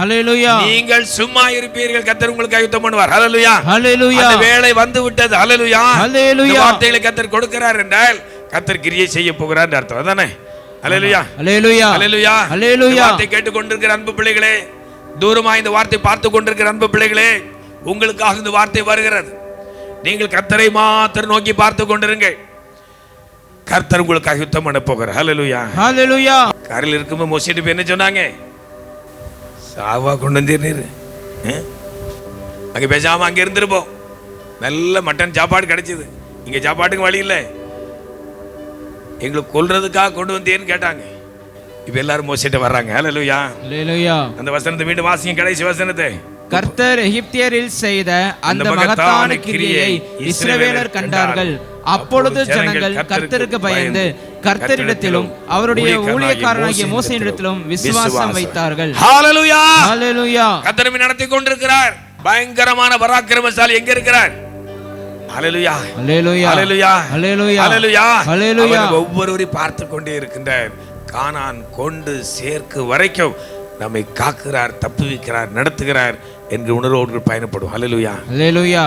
ஹalleluya நீங்கள் சும்மா இருப்பீர்கள். கத்தர் உங்களுக்கு யுத்தம் பண்ணுவார். ஹalleluya ஹalleluya அந்த வேளை வந்து விட்டது ஹalleluya ஹalleluya. வார்த்தைகளை கத்தர் கொடுக்கிறார் என்றால் கத்தர் கிரியை செய்ய போகிறார் அர்த்தம். அதானே? ஹalleluya ஹalleluya ஹalleluya ஹalleluya. வார்த்தை கேட்டு கொண்டிருக்கிற அன்பு பிள்ளைகளே தூரமா இந்த வார்த்தை பார்த்து கொண்டிருக்கிற அன்பு பிள்ளைகளே உங்களுக்காக இந்த வார்த்தை வருகிறது. நீங்கள் கத்தரை மாத்திரம் நோக்கி பார்த்து கொண்டிருங்கள். கர்த்தர் உங்களுக்காக யுத்தம் பண்ண போகிறார். ஹalleluya ஹalleluya காரில் இருக்கும்போது மோசிட்டு என்ன சொன்னாங்க? சாவா கொண்டு வந்தீர் அங்கே பேசாம அங்கே இருந்திருப்போம் நல்ல மட்டன் சாப்பாடு கிடைச்சது. இங்க சாப்பாட்டுக்கு வழி இல்லை. எங்களுக்கு கொல்றதுக்காக கொண்டு வந்தேன்னு கேட்டாங்க. இப்போ எல்லாரும் மோசிட்டு வர்றாங்க. ஹalleluya. ஹalleluya. அந்த வசனத்தை மீண்டும் வாசிங்க. கடைசி வசனத்தை. கர்த்தர் எகிப்தியரில் செய்த அந்த மகத்தான கிரியை இஸ்ரவேலர் கண்டார்கள். அப்பொழுது ஜனங்கள் கர்த்தருக்கு பயந்து கர்த்தரிடத்திலும் அவருடைய ஊழியக்காரனாகிய மோசையிடத்திலும் விசுவாசம் வைத்தார்கள். ஹalleluya! ஹalleluya! கத்தரமை நடத்தி கொண்டிருக்கிறார். பயங்கரமான பராக்கிரமசாலி எங்க இருக்கிறார்? ஒவ்வொருவரையும் பார்த்து கொண்டே இருக்கின்றார். கானான் கொண்டு சேர்க்கு வரைக்கும் நம்மை காக்கிறார் தப்புவிக்கிறார் நடத்துகிறார். என்று உணர்வோடு பயணப்படும். ஹலலுயா ஹலலுயா